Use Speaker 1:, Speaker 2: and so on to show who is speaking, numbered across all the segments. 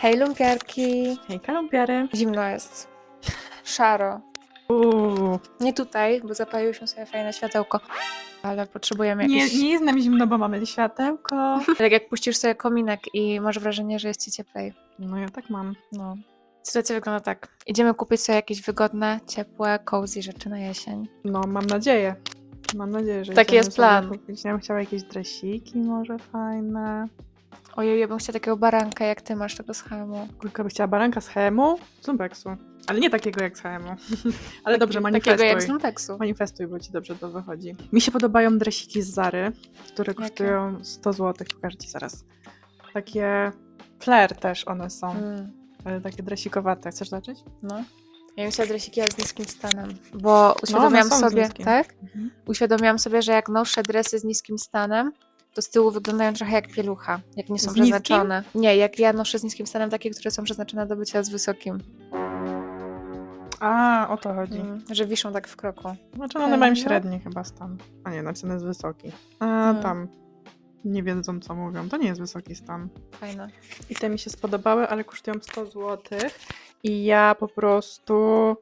Speaker 1: Hej lumpiarki!
Speaker 2: Hej, kalumpiary.
Speaker 1: Zimno jest. Szaro.
Speaker 2: Uuu,
Speaker 1: Nie tutaj, bo zapaliłyśmy sobie fajne światełko. Ale potrzebujemy
Speaker 2: nie,
Speaker 1: jakieś...
Speaker 2: nie jest nam zimno, bo mamy światełko.
Speaker 1: Tak jak puścisz sobie kominek i masz wrażenie, że jest ci cieplej.
Speaker 2: No ja tak mam.
Speaker 1: No. Sytuacja wygląda tak. Idziemy kupić sobie jakieś wygodne, ciepłe, cozy rzeczy na jesień.
Speaker 2: No mam nadzieję. Mam nadzieję, że
Speaker 1: Taki jest plan.
Speaker 2: Kupić. Ja bym chciała jakieś dresiki może fajne.
Speaker 1: Ojej, ja bym chciała takiego baranka, jak ty masz tego z Hemu.
Speaker 2: Kulka by chciała baranka z Hemu, z Lumpeksu. Ale nie takiego jak z Hemu. Ale dobrze,
Speaker 1: Takiego
Speaker 2: manifestuj.
Speaker 1: jak z Lumpeksu.
Speaker 2: Manifestuj, bo ci dobrze to wychodzi. Mi się podobają dresiki z Zary, które kosztują 100 zł. Pokażę ci zaraz. Takie flair też one są.
Speaker 1: Mm,
Speaker 2: Ale takie dresikowate. Chcesz zobaczyć?
Speaker 1: no. Ja bym chciała dresiki ale z niskim stanem, bo
Speaker 2: one
Speaker 1: uświadomiłam
Speaker 2: z
Speaker 1: sobie, tak?
Speaker 2: Mhm.
Speaker 1: Uświadomiłam sobie, że jak noszę dresy z niskim stanem, to z tyłu wyglądają trochę jak pielucha, jak nie są
Speaker 2: Z niskim?
Speaker 1: przeznaczone. Nie, jak ja noszę z niskim stanem takie, które są przeznaczone do bycia z wysokim.
Speaker 2: A, o to chodzi.
Speaker 1: Mm, że wiszą tak w kroku.
Speaker 2: Znaczy, one mają
Speaker 1: No.
Speaker 2: średni chyba stan. A nie, napisane jest wysoki. A,
Speaker 1: Mm.
Speaker 2: tam. Nie wiedzą, co mówią. To nie jest wysoki stan.
Speaker 1: Fajne.
Speaker 2: I te mi się spodobały, ale kosztują 100 zł. I ja po prostu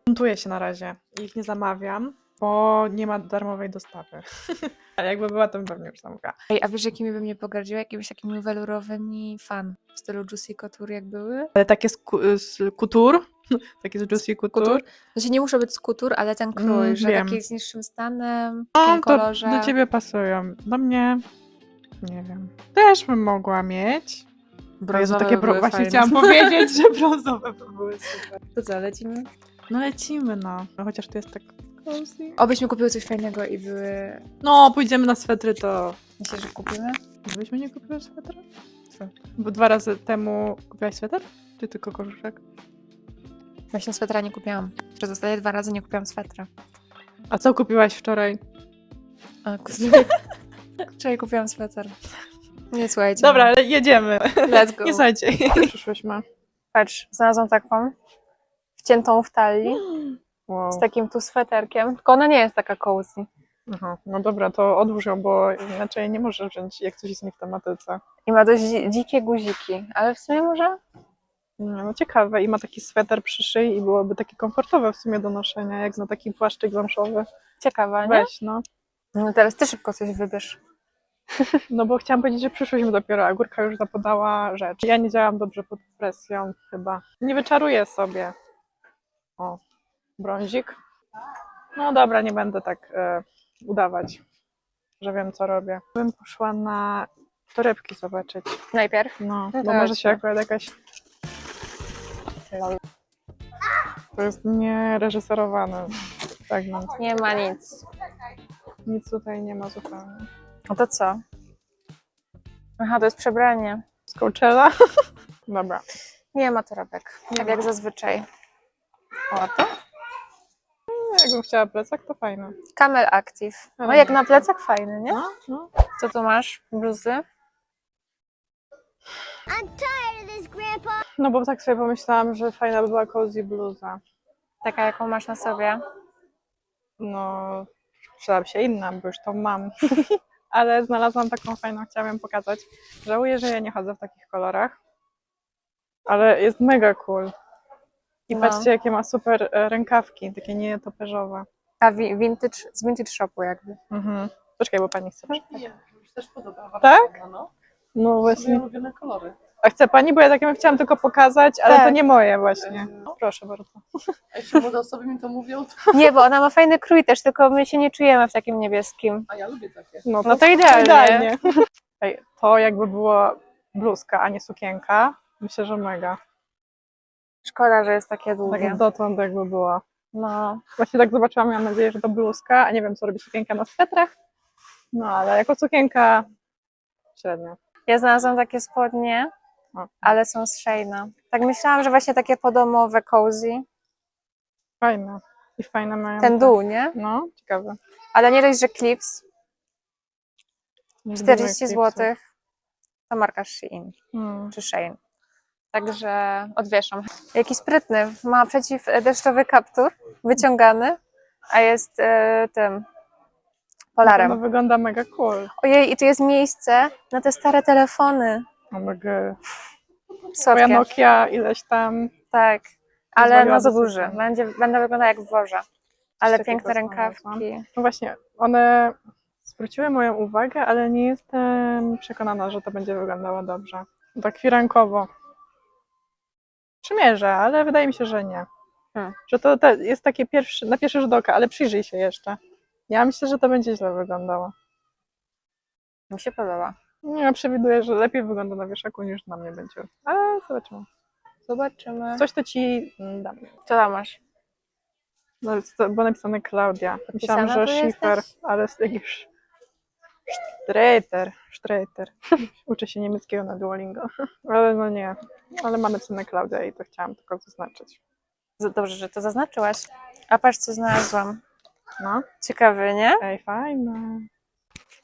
Speaker 2: buntuję się na razie. Ich nie zamawiam, bo nie ma darmowej dostawy. Ale jakby była, to bym pewnie już zamówiła.
Speaker 1: Ej, a wiesz, jakimi bym nie pogardziła? Jakimiś takimi welurowymi fan w stylu Juicy Couture, jak były?
Speaker 2: Ale takie z, ku- z couture, takie z Juicy Couture,
Speaker 1: Couture? Znaczy nie muszą być z couture, ale ten krój,
Speaker 2: Mm,
Speaker 1: że
Speaker 2: wiem.
Speaker 1: taki z niższym stanem, w takim
Speaker 2: to
Speaker 1: kolorze.
Speaker 2: do ciebie pasują. Do mnie, nie wiem. Też bym mogła mieć. Jezu,
Speaker 1: Brązowe
Speaker 2: takie bro- właśnie chciałam powiedzieć, że brązowe by były super.
Speaker 1: To co, lecimy?
Speaker 2: No lecimy, no. no chociaż tu jest tak.
Speaker 1: Obyśmy kupiły coś fajnego i były...
Speaker 2: No, pójdziemy na swetry, to...
Speaker 1: Myślę, że kupimy?
Speaker 2: Byśmy nie kupiły swetra?
Speaker 1: Co?
Speaker 2: Bo dwa razy temu kupiłaś sweter? Czy tylko kożuszek?
Speaker 1: Właśnie swetra nie kupiłam. Przez ostatnie dwa razy nie kupiłam swetra.
Speaker 2: A co kupiłaś wczoraj?
Speaker 1: A, Wczoraj kupiłam sweter. Nie słuchajcie.
Speaker 2: Dobra, ale jedziemy.
Speaker 1: let's go.
Speaker 2: Nie słuchajcie. Przyszłyśmy.
Speaker 1: Patrz, znalazłam taką wciętą w talii
Speaker 2: Wow.
Speaker 1: z takim tu sweterkiem, tylko ona nie jest taka cozy.
Speaker 2: Aha, no dobra, to odłóż ją, bo inaczej nie możesz wziąć, jak coś jest nie w tematyce.
Speaker 1: I ma dość dzi- dzikie guziki, ale w sumie może...
Speaker 2: No ciekawe. I ma taki sweter przy szyi i byłoby takie komfortowe w sumie do noszenia, jak na taki płaszczyk zamszowy.
Speaker 1: Ciekawa, nie?
Speaker 2: Weź, no.
Speaker 1: No teraz ty szybko coś wybierz.
Speaker 2: No bo chciałam powiedzieć, że przyszłyśmy dopiero, a Górka już zapodała rzecz. Ja nie działam dobrze pod presją chyba. Nie wyczaruję sobie. O, brązik. No dobra, nie będę tak e, udawać, że wiem co robię. Bym poszła na torebki zobaczyć.
Speaker 1: Najpierw?
Speaker 2: No,
Speaker 1: No
Speaker 2: bo
Speaker 1: to
Speaker 2: może się
Speaker 1: chodźmy.
Speaker 2: akurat jakaś... To jest niereżyserowane segment.
Speaker 1: Nie ma nic.
Speaker 2: Nic tutaj nie ma zupełnie.
Speaker 1: No to co? Aha, to jest przebranie.
Speaker 2: Z Coachella? Dobra.
Speaker 1: Nie ma torebek, tak jak zazwyczaj.
Speaker 2: O, to? Jakbym chciała plecak, to fajne.
Speaker 1: Camel Active. No jak na plecak fajny, nie?
Speaker 2: No, no.
Speaker 1: Co tu masz? Bluzy?
Speaker 2: no bo tak sobie pomyślałam, że fajna by była cozy bluza.
Speaker 1: Taka jaką masz na sobie.
Speaker 2: No, przydałaby się inna, bo już tą mam. Ale znalazłam taką fajną, chciałam ją pokazać. Żałuję, że ja nie chodzę w takich kolorach. Ale jest mega cool. I
Speaker 1: No.
Speaker 2: patrzcie, jakie ma super e, rękawki, takie nietoperzowe.
Speaker 1: A vintage, z vintage shopu jakby.
Speaker 2: Mhm. Poczekaj, bo pani chce.
Speaker 3: Nie, mi się też podoba.
Speaker 2: Tak?
Speaker 3: No,
Speaker 2: No
Speaker 3: to
Speaker 2: właśnie.
Speaker 3: ulubione kolory.
Speaker 2: A chce pani, bo ja takim chciałam tylko pokazać, ale
Speaker 1: Tak.
Speaker 2: to nie moje właśnie.
Speaker 3: No.
Speaker 2: Proszę bardzo.
Speaker 3: A jeśli młode osoby mi to mówią, to...
Speaker 1: Nie, bo ona ma fajny krój też, tylko my się nie czujemy w takim niebieskim.
Speaker 3: A ja lubię takie.
Speaker 2: No
Speaker 1: No to idealnie.
Speaker 2: Ej, to jakby była bluzka, a nie sukienka, myślę, że mega.
Speaker 1: Szkoda, że jest takie
Speaker 2: Tak
Speaker 1: długie.
Speaker 2: dotąd jakby była.
Speaker 1: No,
Speaker 2: Właśnie tak zobaczyłam, miałam nadzieję, że to bluzka, a nie wiem, co robi sukienka na swetrach. No ale jako sukienka średnio.
Speaker 1: ja znalazłam takie spodnie,
Speaker 2: O,
Speaker 1: ale są z Sheina. Tak myślałam, że właśnie takie podomowe, cozy.
Speaker 2: fajne. I fajne mają.
Speaker 1: Ten
Speaker 2: te-
Speaker 1: dół, nie?
Speaker 2: No, ciekawe.
Speaker 1: Ale nie dość, że clips,
Speaker 2: Nie
Speaker 1: 40
Speaker 2: lubię
Speaker 1: zł. To marka Shein
Speaker 2: Mm.
Speaker 1: czy Shein. Także odwieszam. Jaki sprytny. Ma przeciwdeszczowy kaptur wyciągany, a jest e, tym polarem.
Speaker 2: No wygląda mega cool.
Speaker 1: Ojej, i tu jest miejsce na te stare telefony.
Speaker 2: God. Twoja. Nokia ileś tam.
Speaker 1: Tak, ale no za
Speaker 2: dosyć
Speaker 1: duży.
Speaker 2: fajnie.
Speaker 1: Będzie, będę wyglądała jak w worze. Ale piękne rękawki.
Speaker 2: No właśnie, one zwróciły moją uwagę, ale nie jestem przekonana, że to będzie wyglądało dobrze. Tak firankowo. Przymierzę, ale wydaje mi się, że nie.
Speaker 1: Hmm.
Speaker 2: Że to te, jest takie pierwszy, na pierwszy rzut oka, ale przyjrzyj się jeszcze. Ja myślę, że to będzie źle wyglądało.
Speaker 1: Mi się podoba.
Speaker 2: Ja przewiduję, że lepiej wygląda na wieszaku niż na mnie będzie. Ale zobaczymy.
Speaker 1: Zobaczymy.
Speaker 2: Coś to ci mm, dam.
Speaker 1: Co tam masz?
Speaker 2: No, było napisane Klaudia. Myślałam, że Schiffer, ale jest jakiś Streiter. Streiter. Uczę się niemieckiego na Duolingo. Ale no nie. Ale mamy cenę Klaudia i to chciałam tylko zaznaczyć.
Speaker 1: Dobrze, że to zaznaczyłaś. A patrz, co znalazłam.
Speaker 2: No,
Speaker 1: Ciekawy, nie?
Speaker 2: ej, fajne.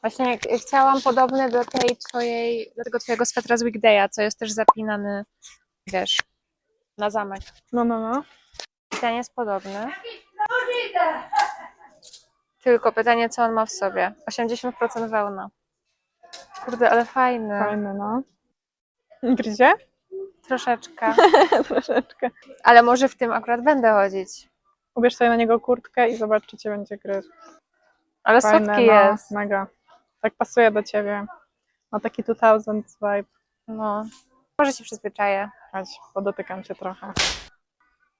Speaker 1: Właśnie chciałam podobny do tej twojej, do tego twojego swetra z Weekday'a, co jest też zapinany, wiesz, na zamek.
Speaker 2: No, no, no.
Speaker 1: I ten jest podobny. Tylko pytanie, co on ma w sobie. 80% wełna. Kurde, ale fajny.
Speaker 2: Fajne, no. Gryzie?
Speaker 1: Troszeczkę.
Speaker 2: Troszeczkę.
Speaker 1: Ale może w tym akurat będę chodzić.
Speaker 2: Ubierz sobie na niego kurtkę i zobacz, czy cię będzie gryźć.
Speaker 1: Ale
Speaker 2: Fajne,
Speaker 1: słodki
Speaker 2: no,
Speaker 1: jest.
Speaker 2: Mega. Tak pasuje do ciebie. Ma taki 2000 vibe.
Speaker 1: No. Może się przyzwyczaję.
Speaker 2: Chodź, podotykam cię trochę.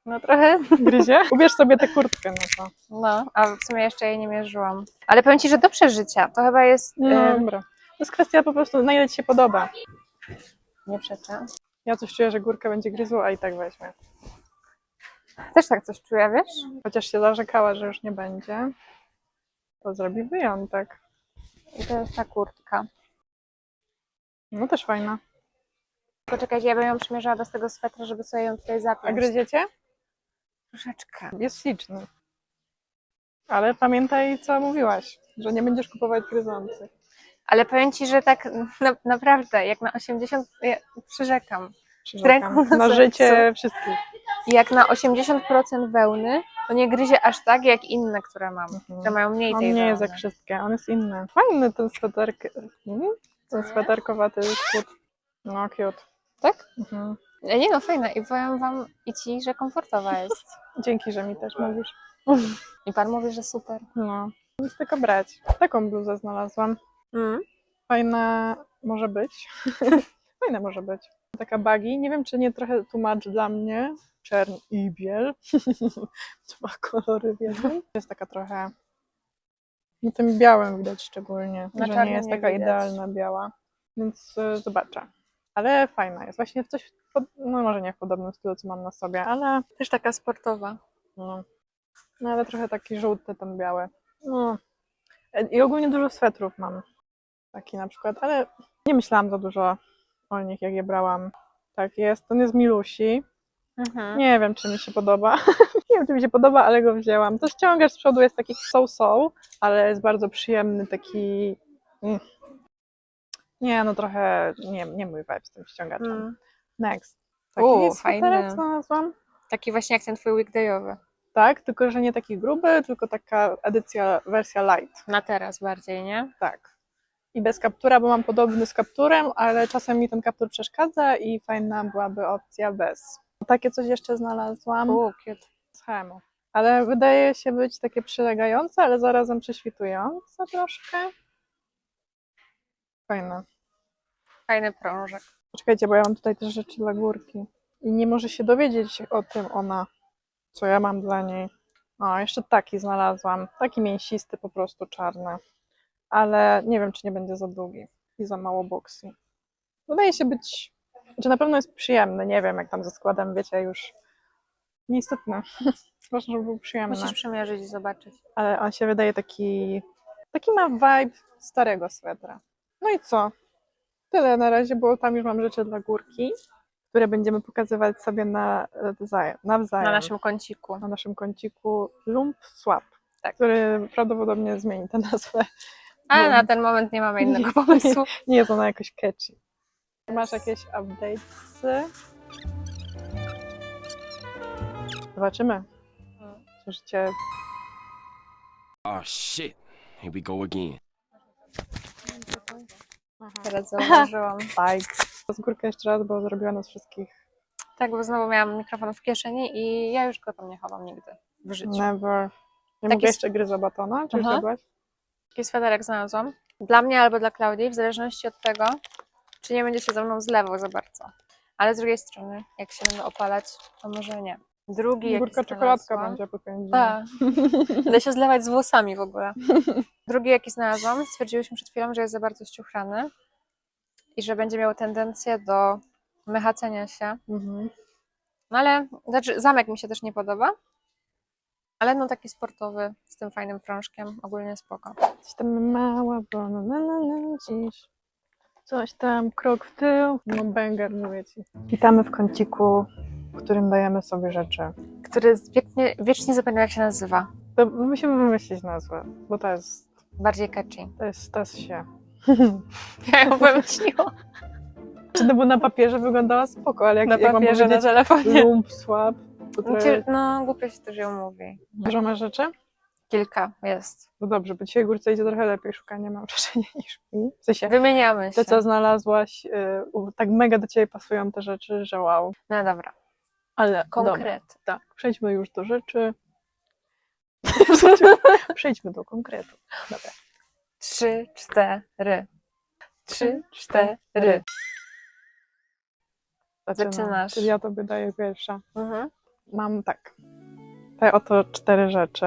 Speaker 1: No trochę.
Speaker 2: Gryzie? Ubierz sobie tę kurtkę, no to.
Speaker 1: No, a w sumie jeszcze jej nie mierzyłam. Ale powiem ci, że do przeżycia. To chyba jest.
Speaker 2: No, dobra. To jest kwestia po prostu, na ile ci się podoba.
Speaker 1: nie przeczę.
Speaker 2: Ja coś czuję, że górka będzie gryzła, a i tak weźmie.
Speaker 1: Też tak coś czuję, wiesz?
Speaker 2: Chociaż się zarzekała, że już nie będzie, to zrobi wyjątek.
Speaker 1: I to jest ta kurtka.
Speaker 2: No też fajna.
Speaker 1: Poczekajcie, ja bym ją przymierzała do tego swetra, żeby sobie ją tutaj
Speaker 2: A
Speaker 1: zapiąć.
Speaker 2: gryziecie?
Speaker 1: Troszeczkę.
Speaker 2: Jest śliczny. Ale pamiętaj, co mówiłaś, że nie będziesz kupować gryzących.
Speaker 1: Ale powiem ci, że tak na, naprawdę, jak na 80, ja przyrzekam,
Speaker 2: Przyrzekam.
Speaker 1: na
Speaker 2: Na życie wszystkich.
Speaker 1: jak na 80% wełny, to nie gryzie aż tak, jak inne, które mam,
Speaker 2: Mhm.
Speaker 1: które mają mniej
Speaker 2: On
Speaker 1: tej
Speaker 2: nie jest
Speaker 1: wełny.
Speaker 2: jak wszystkie, on jest inny. Fajny ten sweterk. Mhm. Ten sweterkowaty skór. No, cute.
Speaker 1: Tak?
Speaker 2: Mhm.
Speaker 1: E, Nie no, fajne. I powiem wam i ci, że komfortowa jest.
Speaker 2: Dzięki, że mi też mówisz.
Speaker 1: I pan mówi, że super.
Speaker 2: No, nic tylko brać. Taką bluzę znalazłam.
Speaker 1: Mm.
Speaker 2: Fajna może być. Fajna może być. Taka bagi. Nie wiem, czy nie trochę tłumacz dla mnie. Czern i biel. Dwa kolory w jednym. Jest taka trochę. No tym białym widać szczególnie,
Speaker 1: Na
Speaker 2: że nie jest
Speaker 1: nie
Speaker 2: taka
Speaker 1: widać.
Speaker 2: idealna biała. Więc y, zobaczę. Ale fajna jest. Właśnie w coś. No może nie w podobnym stylu, co mam na sobie, ale
Speaker 1: Też taka sportowa.
Speaker 2: no, no ale trochę taki żółty, ten biały. No. I ogólnie dużo swetrów mam. Taki na przykład, ale nie myślałam za dużo o nich, jak je brałam. Tak jest, ten jest Milusi.
Speaker 1: Mhm.
Speaker 2: Nie wiem, czy mi się podoba. nie wiem, czy mi się podoba, ale go wzięłam. To ściągacz z przodu jest taki so-so, ale jest bardzo przyjemny, taki... Mm. Nie, no trochę, nie, nie mój vibe z tym ściągaczem.
Speaker 1: Mm.
Speaker 2: Next. Taki
Speaker 1: U,
Speaker 2: sweterek
Speaker 1: fajny.
Speaker 2: znalazłam.
Speaker 1: Taki właśnie jak ten twój weekdayowy.
Speaker 2: Tak, tylko że nie taki gruby, tylko taka edycja, wersja light.
Speaker 1: Na teraz bardziej, nie?
Speaker 2: Tak. I bez kaptura, bo mam podobny z kapturem, ale czasem mi ten kaptur przeszkadza i fajna byłaby opcja bez. Takie coś jeszcze znalazłam
Speaker 1: U, cute.
Speaker 2: z Hemu. Ale wydaje się być takie przylegające, ale zarazem prześwitujące troszkę. Fajne.
Speaker 1: Fajny prążek.
Speaker 2: Poczekajcie, bo ja mam tutaj też rzeczy dla górki. I nie może się dowiedzieć o tym ona, co ja mam dla niej. O, jeszcze taki znalazłam. Taki mięsisty, po prostu czarny. Ale nie wiem, czy nie będzie za długi i za mało boksy. Wydaje się być, że na pewno jest przyjemny. Nie wiem, jak tam ze składem, wiecie, już nieistotne. Ważne, żeby był przyjemny.
Speaker 1: Musisz przymierzyć i zobaczyć.
Speaker 2: Ale on się wydaje taki, taki ma vibe starego swetra. No i co? Tyle na razie, bo tam już mam rzeczy dla górki, które będziemy pokazywać sobie na, nawzajem. nawzajem
Speaker 1: Na naszym kąciku.
Speaker 2: na naszym kąciku Lump Swap,
Speaker 1: Tak.
Speaker 2: który prawdopodobnie zmieni tę nazwę.
Speaker 1: Ale na ten moment nie mamy innego pomysłu.
Speaker 2: Nie jest ona jakoś catchy. Masz jakieś updates? Zobaczymy. Słyszycie
Speaker 4: Oh shit. Here we go again.
Speaker 1: Teraz zauważyłam.
Speaker 2: Z górkę jeszcze raz, bo zrobiła nas wszystkich.
Speaker 1: Tak, bo znowu miałam mikrofon w kieszeni i ja już go tam nie chowam nigdy w życiu.
Speaker 2: Never. Nie
Speaker 1: Taki
Speaker 2: mogę jeszcze gryza batona? Czy
Speaker 1: Aha. Taki sweterek znalazłam. Dla mnie albo dla Klaudii, w zależności od tego, czy nie będzie się ze mną zlewał za bardzo. Ale z drugiej strony, jak się będę opalać, to może nie. Drugi, jaki
Speaker 2: Górka czekoladka
Speaker 1: znalazłam-
Speaker 2: będzie po pięć
Speaker 1: Tak. Będę się zlewać z włosami w ogóle. Drugi, jaki znalazłam, stwierdziłyśmy przed chwilą, że jest za bardzo ściuchrany i że będzie miał tendencję do mychacenia się.
Speaker 2: Mhm.
Speaker 1: No ale, znaczy zamek mi się też nie podoba, ale no taki sportowy, z tym fajnym prążkiem, ogólnie spoko.
Speaker 2: Coś tam mała, bo na, na, na, na dziś. Coś tam, krok w tył. No banger, mówię ci. Witamy w kąciku, w którym dajemy sobie rzeczy.
Speaker 1: Który wiecznie, wiecznie zapomniał jak się nazywa.
Speaker 2: To musimy wymyślić nazwę, bo to jest,
Speaker 1: Bardziej catchy.
Speaker 2: to jest, to się.
Speaker 1: Ja ją wymyśliłam.
Speaker 2: Czy to było na papierze wyglądała spoko, ale jak,
Speaker 1: Na
Speaker 2: jak mam
Speaker 1: papierze, na
Speaker 2: powiedzieć
Speaker 1: telefonie.
Speaker 2: lump, to
Speaker 1: No, No, głupio się też ją mówi.
Speaker 2: Dużo masz rzeczy?
Speaker 1: Kilka jest.
Speaker 2: No dobrze, bo dzisiaj górce idzie trochę lepiej, szukanie mam wrażenie niż mi. W sensie,
Speaker 1: Wymieniamy się.
Speaker 2: te co znalazłaś, y, u- tak mega do ciebie pasują te rzeczy, że wow.
Speaker 1: No dobra,
Speaker 2: Ale dobra,
Speaker 1: konkret.
Speaker 2: tak, przejdźmy już do rzeczy. Przejdźmy- do konkretu. Dobra.
Speaker 1: Trzy, cztery. Trzy,
Speaker 2: cztery. Zaczynam.
Speaker 1: Zaczynasz.
Speaker 2: Czyli ja tobie daję pierwsza.
Speaker 1: Mhm.
Speaker 2: Mam tak. Te oto cztery rzeczy.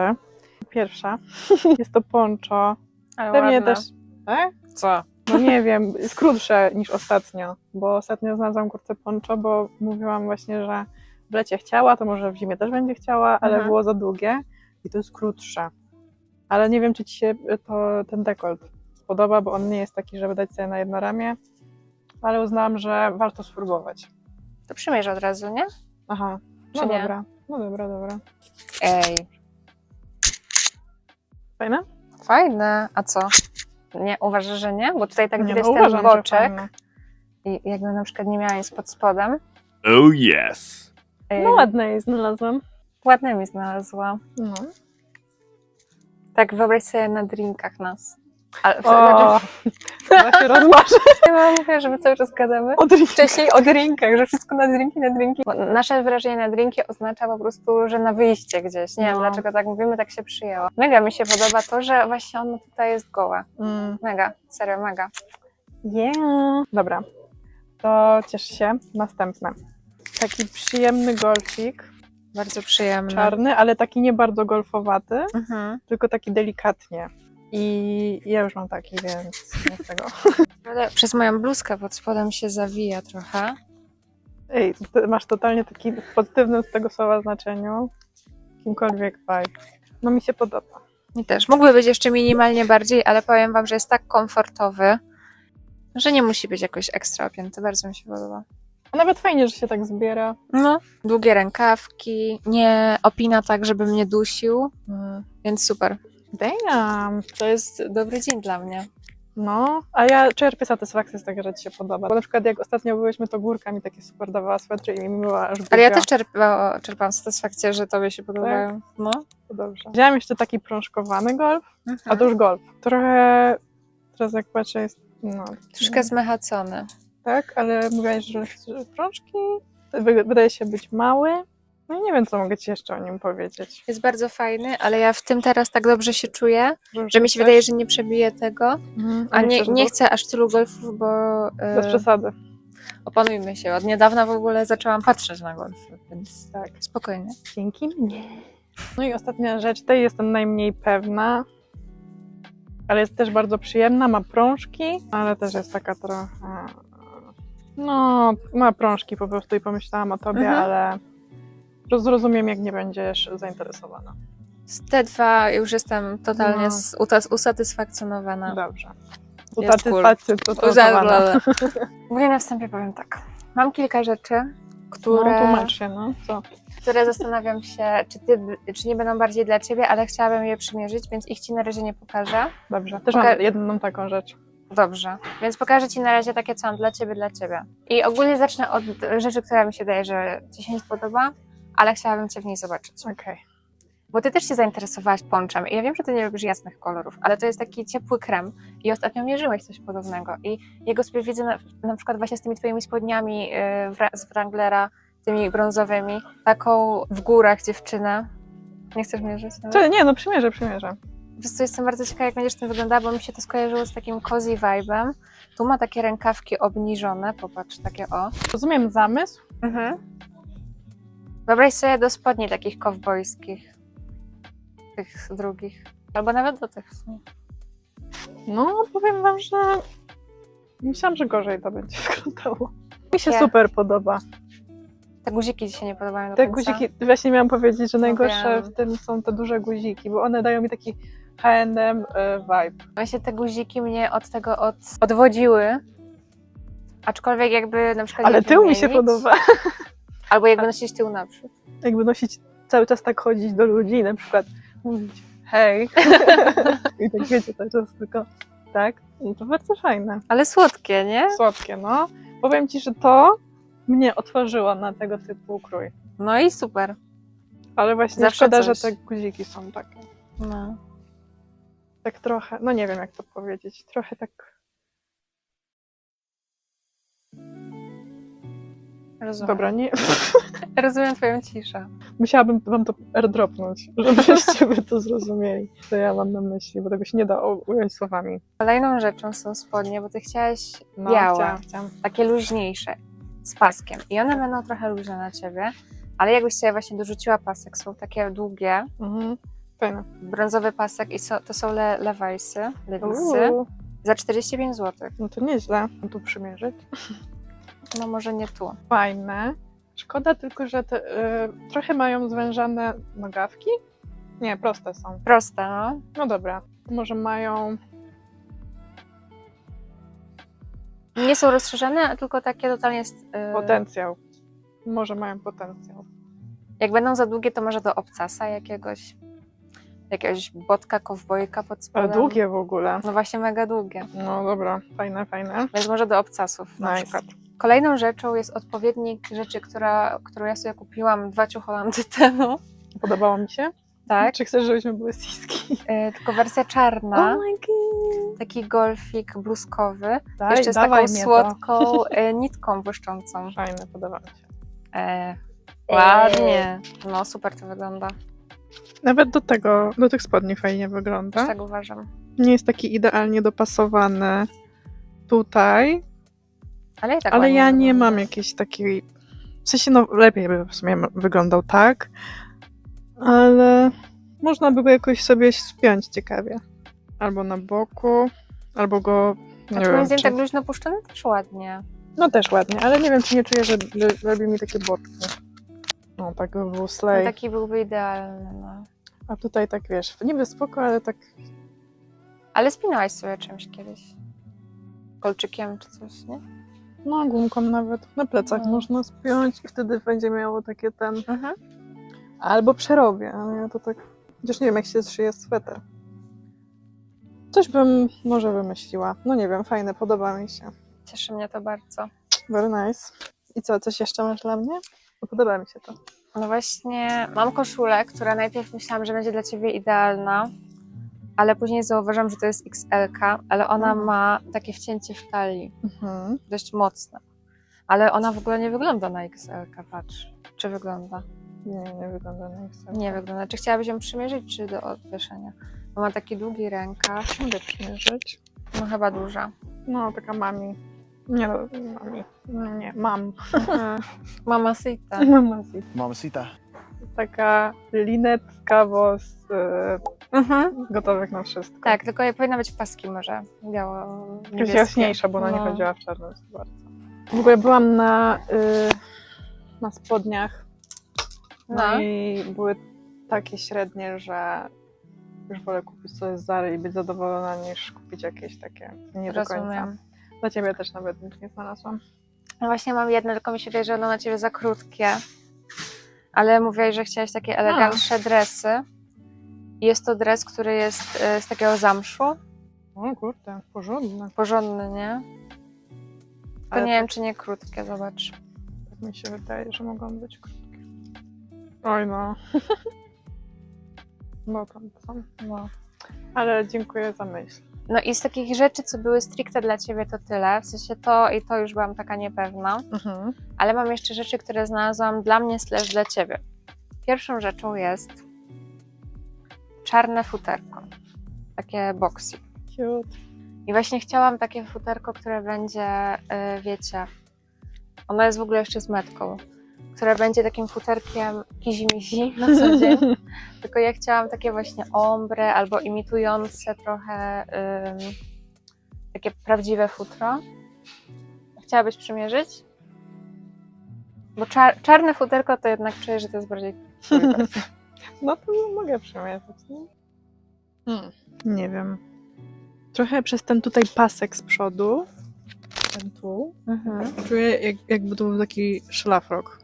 Speaker 2: Pierwsza jest to poncho.
Speaker 1: Ale
Speaker 2: Pewnie
Speaker 1: ładne.
Speaker 2: też. Tak?
Speaker 1: Co?
Speaker 2: No nie wiem, jest krótsze niż ostatnio, bo ostatnio znalazłam kurtce poncho, bo mówiłam właśnie, że w lecie chciała, to może w zimie też będzie chciała, ale
Speaker 1: Mhm.
Speaker 2: było za długie i to jest krótsze. Ale nie wiem, czy ci się to, ten dekolt spodoba, bo on nie jest taki, żeby dać sobie na jedno ramię, ale uznałam, że warto spróbować.
Speaker 1: To przymierz od razu, nie?
Speaker 2: Aha, no
Speaker 1: Czy nie?
Speaker 2: dobra, no dobra, dobra.
Speaker 1: Ej.
Speaker 2: Fajne?
Speaker 1: Fajne. A co? Nie, uważasz, że nie? Bo tutaj tak
Speaker 2: nie,
Speaker 1: widać
Speaker 2: no,
Speaker 1: ten
Speaker 2: uważam,
Speaker 1: boczek. I jakby na przykład nie miała nic pod spodem.
Speaker 4: Oh yes.
Speaker 2: No ładne jej znalazłam.
Speaker 1: Ładne mi znalazła.
Speaker 2: No.
Speaker 1: Tak wyobraź sobie na drinkach nas. Ale w
Speaker 2: O, ja się.
Speaker 1: Ja mówię, że my cały czas gadamy.
Speaker 2: Rynku.
Speaker 1: Wcześniej o drinkach, że wszystko na drinki, na drinki. Bo nasze wrażenie na drinki oznacza po prostu, że na wyjście gdzieś. Nie wiem
Speaker 2: No.
Speaker 1: dlaczego tak mówimy, tak się przyjęło. Mega mi się podoba to, że właśnie ono tutaj jest gołe.
Speaker 2: Mm.
Speaker 1: Mega, serio, mega.
Speaker 2: Yeah. Dobra, to ciesz się. Następne. Taki przyjemny golfik,
Speaker 1: Bardzo przyjemne.
Speaker 2: czarny, ale taki nie bardzo golfowaty,
Speaker 1: Mhm.
Speaker 2: tylko taki delikatnie. I ja już mam taki, więc nie tego.
Speaker 1: Ale Przez moją bluzkę pod spodem się zawija trochę.
Speaker 2: Ej, masz totalnie taki w pozytywnym z tego słowa znaczeniu. Kimkolwiek vibe. No mi się podoba.
Speaker 1: Mi też. Mógłby być jeszcze minimalnie bardziej, ale powiem wam, że jest tak komfortowy, że nie musi być jakoś ekstra opięty. Bardzo mi się podoba.
Speaker 2: A nawet fajnie, że się tak zbiera.
Speaker 1: No, długie rękawki, nie opina tak, żeby mnie dusił, więc super.
Speaker 2: Damn.
Speaker 1: To jest dobry dzień dla mnie.
Speaker 2: No, a ja czerpię satysfakcję z tego, że ci się podoba. Bo na przykład jak ostatnio byłyśmy, to górka mi takie super dawała swetry i mi była aż
Speaker 1: Ale ja też czerpałam, czerpałam satysfakcję, że tobie się podobają. No.
Speaker 2: To dobrze. Wziąłam jeszcze taki prążkowany golf, a
Speaker 1: Mhm.
Speaker 2: to już golf. Trochę, teraz jak patrzę, jest, no,
Speaker 1: Troszkę zmechacony.
Speaker 2: Tak, ale mówiłaś, że wy- wydaje się być mały. No i nie wiem, co mogę ci jeszcze o nim powiedzieć.
Speaker 1: Jest bardzo fajny, ale ja w tym teraz tak dobrze się czuję, że mi się
Speaker 2: chcesz?
Speaker 1: wydaje, że nie przebiję tego.
Speaker 2: Mhm.
Speaker 1: A nie, nie chcę aż tylu golfów, bo
Speaker 2: Bez
Speaker 1: e,
Speaker 2: przesady.
Speaker 1: opanujmy się. Od niedawna w ogóle zaczęłam patrzeć na golfy, więc
Speaker 2: Tak.
Speaker 1: spokojnie.
Speaker 2: Dzięki mnie. No i ostatnia rzecz, tej jestem najmniej pewna, ale jest też bardzo przyjemna, ma prążki, ale też jest taka trochę... No, ma prążki po prostu i pomyślałam o tobie,
Speaker 1: Mhm.
Speaker 2: ale zrozumiem, jak nie będziesz zainteresowana.
Speaker 1: Z te dwa już jestem totalnie
Speaker 2: No.
Speaker 1: z- usatysfakcjonowana.
Speaker 2: Dobrze.
Speaker 1: Jest cool.
Speaker 2: Utysfakcjonowana.
Speaker 1: Mówię na wstępie, powiem tak. Mam kilka rzeczy,
Speaker 2: No,
Speaker 1: które,
Speaker 2: tłumacz się, no. Co?
Speaker 1: które zastanawiam się, czy, ty, czy nie będą bardziej dla ciebie, ale chciałabym je przymierzyć, więc ich ci na razie nie pokażę.
Speaker 2: Dobrze. Też
Speaker 1: Poka-
Speaker 2: mam jedną taką rzecz.
Speaker 1: Dobrze, więc pokażę ci na razie takie, co mam dla ciebie, dla ciebie. I ogólnie zacznę od rzeczy, która mi się wydaje, że ci się nie spodoba, ale chciałabym cię w niej zobaczyć.
Speaker 2: Okej.
Speaker 1: Bo ty też się zainteresowałaś ponczem i ja wiem, że ty nie lubisz jasnych kolorów, ale to jest taki ciepły krem i ostatnio mierzyłeś coś podobnego i jego sobie widzę na, na przykład właśnie z tymi twoimi spodniami yy, z Wranglera, tymi brązowymi, taką w górach dziewczynę. Nie chcesz mierzyć? nawet?
Speaker 2: Czy, nie, no przymierzę, przymierzę.
Speaker 1: Prostu jestem bardzo ciekawa, jak będziesz tym wyglądała, bo mi się to skojarzyło z takim cozy vibe'em. Tu ma takie rękawki obniżone, popatrz, takie o.
Speaker 2: Rozumiem zamysł.
Speaker 1: Mhm. Wyobraź sobie do spodni takich kowbojskich. Tych drugich. Albo nawet do tych.
Speaker 2: No, powiem wam, że myślałam, że gorzej to będzie wyglądało. Mi się super podoba.
Speaker 1: Te guziki ci się nie podobają do
Speaker 2: Te
Speaker 1: końca.
Speaker 2: guziki, właśnie miałam powiedzieć, że najgorsze
Speaker 1: wiem.
Speaker 2: w tym są te duże guziki, bo one dają mi taki H&M vibe.
Speaker 1: Właśnie te guziki mnie od tego od, odwodziły. Aczkolwiek jakby na przykład
Speaker 2: Ale tył mi się
Speaker 1: wymienić,
Speaker 2: podoba.
Speaker 1: Albo jakby nosić tył naprzód.
Speaker 2: Jakby nosić, cały czas tak chodzić do ludzi i na przykład mówić hej. I tak wiecie, cały czas tylko tak. No to bardzo fajne.
Speaker 1: Ale słodkie, nie?
Speaker 2: Słodkie, no. Powiem Ci, że to mnie otworzyło na tego typu krój.
Speaker 1: No i super.
Speaker 2: Ale właśnie
Speaker 1: Zawsze
Speaker 2: szkoda,
Speaker 1: coś.
Speaker 2: że te guziki są takie.
Speaker 1: No.
Speaker 2: Tak trochę, no nie wiem jak to powiedzieć, trochę tak,
Speaker 1: Rozumiem.
Speaker 2: dobra, nie,
Speaker 1: Rozumiem twoją ciszę.
Speaker 2: musiałabym wam to airdropnąć, żebyście wy to zrozumieli, co ja mam na myśli, bo tego się nie da ująć słowami.
Speaker 1: Kolejną rzeczą są spodnie, bo ty chciałaś
Speaker 2: No,
Speaker 1: białe,
Speaker 2: chciałam, chciałam.
Speaker 1: takie luźniejsze, z paskiem. I one będą trochę luźne na ciebie, ale jakbyś sobie właśnie dorzuciła pasek, są takie długie,
Speaker 2: Mhm. Fajne.
Speaker 1: brązowy pasek i so, to są le, levi'sy, lewisy,
Speaker 2: Uuu,
Speaker 1: za 45 zł.
Speaker 2: no to nieźle, Mam tu przymierzyć.
Speaker 1: No może nie tu.
Speaker 2: Fajne. Szkoda tylko, że te, y, trochę mają zwężane nogawki. Nie, proste są.
Speaker 1: Proste, no.
Speaker 2: No dobra, może mają
Speaker 1: Nie są rozszerzone, tylko takie totalnie... Jest, yy,
Speaker 2: potencjał. Może mają potencjał.
Speaker 1: jak będą za długie, to może do obcasa jakiegoś, jakiegoś botka, kowbojka pod
Speaker 2: Ale
Speaker 1: spodem.
Speaker 2: długie w ogóle.
Speaker 1: No właśnie mega długie.
Speaker 2: No dobra, fajne, fajne.
Speaker 1: Więc może do obcasów na
Speaker 2: Nice.
Speaker 1: przykład. Kolejną rzeczą jest odpowiednik rzeczy, która, którą ja sobie kupiłam dwa ciucholandy temu.
Speaker 2: Podobało mi się.
Speaker 1: Tak,
Speaker 2: Czy chcesz, żebyśmy były siski?
Speaker 1: y, tylko wersja czarna,
Speaker 2: my god.
Speaker 1: taki golfik bluzkowy,
Speaker 2: Daj,
Speaker 1: jeszcze z taką słodką y, nitką błyszczącą.
Speaker 2: Fajne, podoba mi się.
Speaker 1: E, ładnie. No super to wygląda,
Speaker 2: Nawet do tego, do tych spodni fajnie wygląda.
Speaker 1: też tak uważam.
Speaker 2: Nie jest taki idealnie dopasowany tutaj,
Speaker 1: Ale i tak
Speaker 2: ale
Speaker 1: ładnie
Speaker 2: ja nie
Speaker 1: wygląda.
Speaker 2: mam jakiejś takiej. W sensie, no lepiej by w sumie wyglądał tak, ale można by go jakoś sobie spiąć ciekawie. Albo na boku, albo go. Nie
Speaker 1: Znaczy moim
Speaker 2: wiem,
Speaker 1: zdaniem
Speaker 2: czy...
Speaker 1: tak luźno puszczony też ładnie.
Speaker 2: No też ładnie, ale nie wiem, czy nie czuję, że że robi mi takie botki. No, tak by był
Speaker 1: No, taki byłby idealny, no.
Speaker 2: A tutaj tak wiesz, niby spoko, ale tak.
Speaker 1: Ale spinałaś sobie czymś kiedyś. Kolczykiem czy coś, nie?
Speaker 2: No, gumką nawet. Na plecach
Speaker 1: No.
Speaker 2: można spiąć i wtedy będzie miało takie ten.
Speaker 1: Mhm.
Speaker 2: Albo przerobię, ale ja to tak. Chociaż nie wiem, jak się szyje sweter. Coś bym może wymyśliła. No nie wiem, fajne, podoba mi się.
Speaker 1: Cieszy mnie to bardzo.
Speaker 2: Very nice. I co, coś jeszcze masz dla mnie? Bo podoba mi się to.
Speaker 1: No właśnie, mam koszulę, która najpierw myślałam, że będzie dla ciebie idealna, ale później zauważam, że to jest XL, ale ona
Speaker 2: Mhm.
Speaker 1: ma takie wcięcie w talii,
Speaker 2: Mhm.
Speaker 1: dość mocne. Ale ona w ogóle nie wygląda na XL, patrz. Czy wygląda?
Speaker 2: Nie, nie wygląda na Excel.
Speaker 1: Nie wygląda. Czy chciałabyś ją przymierzyć, czy do odwieszenia? Bo ma taki długi rękaw,
Speaker 2: Mogę przymierzyć.
Speaker 1: no chyba duża.
Speaker 2: No, taka mami. Nie no, mami. Nie, mam.
Speaker 1: Mhm. Mama Sita.
Speaker 2: Mama
Speaker 5: Mamacita.
Speaker 2: Taka linetka, bo z e,
Speaker 1: Mhm.
Speaker 2: gotowych na wszystko.
Speaker 1: Tak, tylko je powinna być paski może biało
Speaker 2: Jakaś
Speaker 1: niebieskie.
Speaker 2: jaśniejsza, bo ona nie
Speaker 1: No.
Speaker 2: chodziła w czarnym za bardzo. W ogóle byłam na, y, na spodniach no.
Speaker 1: No.
Speaker 2: i były takie średnie, że już wolę kupić sobie z Zary i być zadowolona niż kupić jakieś takie nie do końca.
Speaker 1: Rozumiem.
Speaker 2: Dla ciebie też nawet nic nie znalazłam.
Speaker 1: No właśnie mam jedno, tylko mi się wydaje, że ono na ciebie za krótkie. Ale mówiłaś, że chciałaś takie eleganckie dresy. Jest to dres, który jest e, z takiego zamszu.
Speaker 2: O kurde, porządne.
Speaker 1: Porządny, nie? Tylko
Speaker 2: Ale
Speaker 1: nie
Speaker 2: to-
Speaker 1: wiem, czy nie krótkie, zobacz.
Speaker 2: Tak mi się wydaje, że mogą być krótkie. Oj no. Bo tam są.
Speaker 1: No.
Speaker 2: Ale dziękuję za myśl.
Speaker 1: No i z takich rzeczy, co były stricte dla ciebie, to tyle. W sensie to i to już byłam taka niepewna.
Speaker 2: Mhm.
Speaker 1: Ale mam jeszcze rzeczy, które znalazłam dla mnie slash dla ciebie. Pierwszą rzeczą jest czarne futerko. Takie boxy.
Speaker 2: Cute.
Speaker 1: I właśnie chciałam takie futerko, które będzie, y, wiecie, ono jest w ogóle jeszcze z metką, które będzie takim futerkiem kizi-mizi na co dzień. Tylko ja chciałam takie właśnie ombre albo imitujące trochę ym, takie prawdziwe futro. Chciałabyś przymierzyć? Bo czar- czarne futerko to jednak czuję, że to jest bardziej.
Speaker 2: No to mogę przemierzyć. Nie? Hmm. nie wiem. Trochę przez ten tutaj pasek z przodu, ten tu,
Speaker 1: mhm.
Speaker 2: czuję jak, jakby to był taki szlafrok.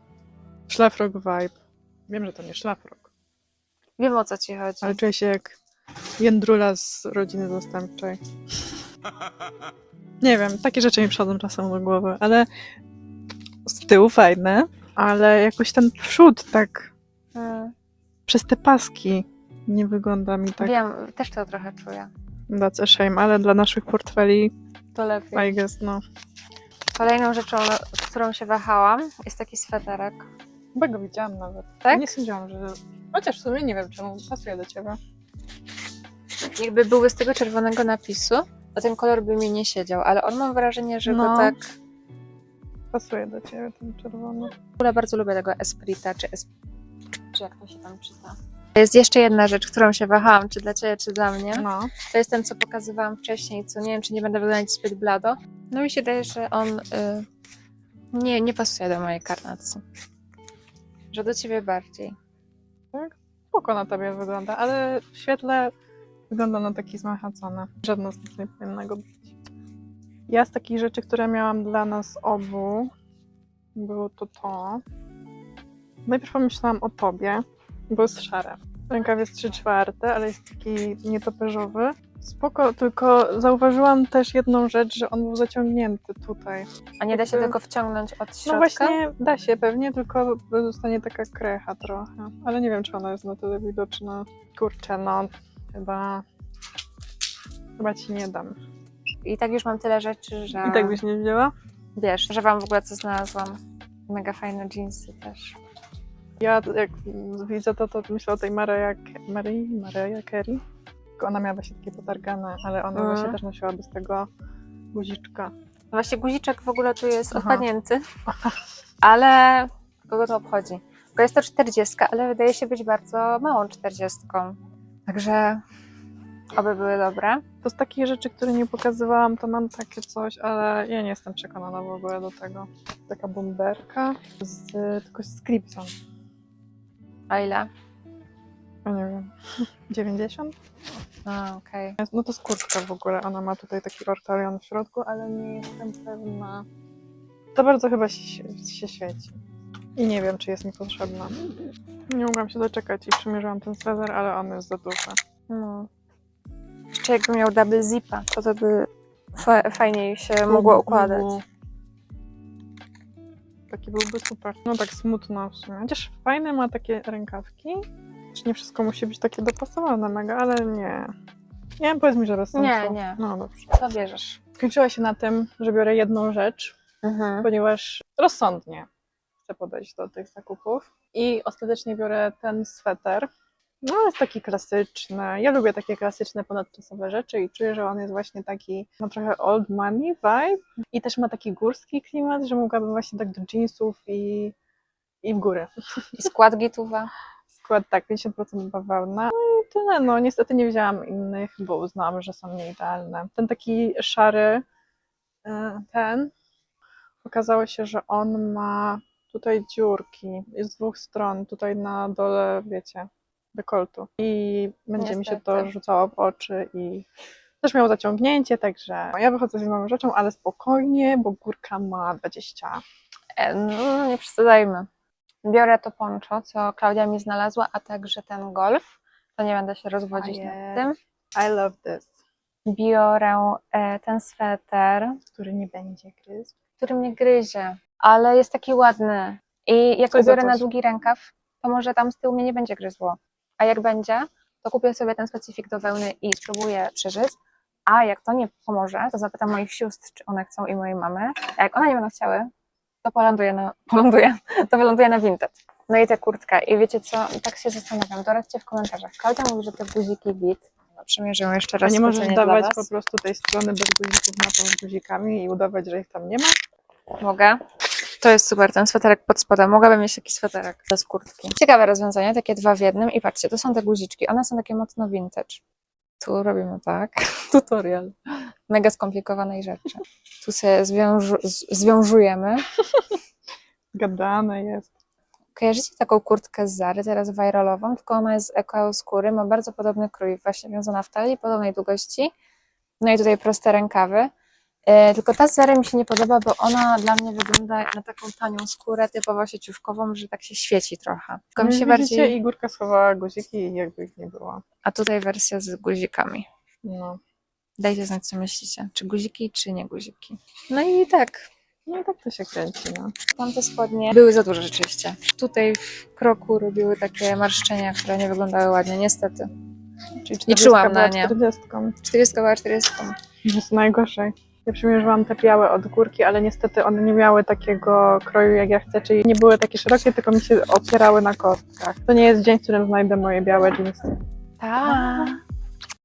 Speaker 2: Szlafrok vibe. Wiem, że to nie szlafrok,
Speaker 1: Wiem o co ci chodzi.
Speaker 2: ale czuję się jak jędrula z rodziny zastępczej. Nie wiem, takie rzeczy mi przychodzą czasem do głowy, ale z tyłu fajne, ale jakoś ten przód tak
Speaker 1: Mm,
Speaker 2: przez te paski nie wygląda mi tak.
Speaker 1: Wiem, też to trochę czuję.
Speaker 2: That's a shame, ale dla naszych portfeli,
Speaker 1: To lepiej.
Speaker 2: I guess, no.
Speaker 1: Kolejną rzeczą, którą się wahałam, jest taki sweterek.
Speaker 2: Chyba go widziałam nawet.
Speaker 1: Tak?
Speaker 2: Nie sądziłam, że... Chociaż w sumie nie wiem, czemu pasuje do ciebie.
Speaker 1: Jakby były z tego czerwonego napisu, to ten kolor by mi nie siedział, ale on mam wrażenie, że go
Speaker 2: No.
Speaker 1: tak...
Speaker 2: Pasuje do ciebie ten czerwony.
Speaker 1: W ogóle bardzo lubię tego Esprita, czy, es... czy jak to się tam czyta. Jest jeszcze jedna rzecz, którą się wahałam, czy dla Ciebie, czy dla mnie.
Speaker 2: No.
Speaker 1: To jest ten, co pokazywałam wcześniej, co nie wiem, czy nie będę wyglądać zbyt blado. No mi się wydaje, że on y, nie, nie pasuje do mojej karnacji. Że do Ciebie bardziej.
Speaker 2: Spoko na tobie wygląda, ale w świetle wygląda na taki zmachacony. Żadne z nas nie powinnego być. Ja z takich rzeczy, które miałam dla nas obu, było to to. Najpierw pomyślałam o tobie, bo jest szare. Rękaw jest 3 czwarte, ale jest taki nietoperzowy. Spoko, tylko zauważyłam też jedną rzecz, że on był zaciągnięty tutaj.
Speaker 1: A nie da się
Speaker 2: Jakby-
Speaker 1: tego wciągnąć od środka?
Speaker 2: No właśnie, da się pewnie, tylko zostanie taka krecha trochę. Ale nie wiem, czy ona jest na tyle widoczna. Kurczę, no chyba... Chyba ci nie dam.
Speaker 1: I tak już mam tyle rzeczy, że
Speaker 2: I tak byś nie wzięła?
Speaker 1: wiesz, że wam w ogóle co znalazłam. Mega fajne jeansy też.
Speaker 2: Ja jak widzę to, to myślę o tej Mariah, Mary, Mariah Carey. Tylko ona miała właśnie takie potargane, ale ona
Speaker 1: Mhm.
Speaker 2: właśnie też nosiła bez tego guziczka.
Speaker 1: No Właśnie guziczek w ogóle tu jest
Speaker 2: Aha.
Speaker 1: odpadnięty, ale kogo to obchodzi? Bo jest to 40, ale wydaje się być bardzo małą 40. Także oby były dobre.
Speaker 2: To z takich rzeczy, które nie pokazywałam, to mam takie coś, ale ja nie jestem przekonana w ogóle do tego. Taka bomberka, z, tylko z Cripson.
Speaker 1: A ile?
Speaker 2: Nie wiem, 90?
Speaker 1: A, okej.
Speaker 2: No to skórka w ogóle, ona ma tutaj taki ortalion w środku, ale nie jestem pewna. To bardzo chyba się, się świeci. I nie wiem, czy jest mi potrzebna. Nie mogłam się doczekać i przymierzyłam ten sweter, ale on jest za duży.
Speaker 1: No. Jeszcze jakby miał double zipa, to to by fa- fajniej się mogło układać.
Speaker 2: Taki byłby super. No tak smutno w sumie. Chociaż fajne ma takie rękawki. Nie wszystko musi być takie dopasowane mega, ale nie. Nie, powiedz mi, że bez sensu.
Speaker 1: Nie, nie.
Speaker 2: No dobrze.
Speaker 1: Co bierzesz?
Speaker 2: Skończyła się na tym, że biorę jedną rzecz,
Speaker 1: Mhm.
Speaker 2: ponieważ rozsądnie chcę podejść do tych zakupów i ostatecznie biorę ten sweter. No, jest taki klasyczny. Ja lubię takie klasyczne, ponadczasowe rzeczy i czuję, że on jest właśnie taki, ma trochę old money vibe i też ma taki górski klimat, że mogłabym właśnie tak do jeansów i, i w górę.
Speaker 1: I skład gituwa.
Speaker 2: Skład tak, 50% bawełna. No i tyle, no niestety nie wzięłam innych, bo uznałam, że są nieidealne. Ten taki szary, e, ten, okazało się, że on ma tutaj dziurki, z dwóch stron, tutaj na dole, wiecie, dekoltu. I będzie mi się to
Speaker 1: Niestety.
Speaker 2: rzucało w oczy i też miał zaciągnięcie, także ja wychodzę z inną rzeczą, ale spokojnie, bo górka ma 20.
Speaker 1: E, No, nie przesadzajmy. Biorę to poncho, co Klaudia mi znalazła, a także ten golf. To nie będę się rozwodzić
Speaker 2: A
Speaker 1: nad tym.
Speaker 2: I love this.
Speaker 1: Biorę e, ten sweter,
Speaker 2: Który nie będzie gryzł.
Speaker 1: który mnie gryzie, ale jest taki ładny. I jak
Speaker 2: Coś za
Speaker 1: ubiorę na długi rękaw, to może tam z tyłu mnie nie będzie gryzło. A jak będzie, to kupię sobie ten specyfik do wełny i spróbuję przeżyć. A jak to nie pomoże, to zapytam moich sióstr, czy one chcą i mojej mamy. A jak one nie będą chciały, to poląduję na, poląduję, to wyląduję na Vinted. No i tę kurtkę. I wiecie co, tak się zastanawiam, doradźcie w komentarzach. Klaudia mówi, że te guziki git. No, przymierzę ją jeszcze
Speaker 2: A
Speaker 1: raz
Speaker 2: nie możesz dawać po prostu tej strony bez guzików na tą z guzikami i udawać, że ich tam nie ma?
Speaker 1: Mogę. To jest super, ten sweterek pod spodem. Mogłabym mieć taki sweterek bez kurtki. Ciekawe rozwiązanie, takie dwa w jednym. I patrzcie, to są te guziczki. One są takie mocno vintage. Tu robimy tak. Tutorial. Mega skomplikowanej rzeczy. Tu sobie zwiążu, zwiążujemy.
Speaker 2: Gadane jest.
Speaker 1: Kojarzycie taką kurtkę z Zary, teraz viralową, tylko ona jest z eko skóry, ma bardzo podobny krój, właśnie wiązana w talii, podobnej długości. No i tutaj proste rękawy. E, tylko ta z mi się nie podoba, bo ona dla mnie wygląda na taką tanią skórę, typowo sieciówkową, że tak się świeci trochę. Tylko mi się bardziej...
Speaker 2: Igórka schowała guziki i jakby ich nie było.
Speaker 1: A tutaj wersja z guzikami.
Speaker 2: No.
Speaker 1: Dajcie znać, co myślicie. Czy guziki, czy nie guziki. No i tak,
Speaker 2: No i tak to się kręci, no.
Speaker 1: Tamte spodnie były za duże rzeczywiście. Tutaj w kroku robiły takie marszczenia, które nie wyglądały ładnie, niestety.
Speaker 2: Czyli
Speaker 1: Liczyłam
Speaker 2: 40
Speaker 1: na
Speaker 2: była
Speaker 1: nie.
Speaker 2: 40.
Speaker 1: 40 była 40.
Speaker 2: Jest najgorzej. Ja przymierzyłam te białe od górki, ale niestety one nie miały takiego kroju jak ja chcę, czyli nie były takie szerokie, tylko mi się opierały na kostkach. To nie jest dzień, w którym znajdę moje białe dżinsy.
Speaker 1: Tak.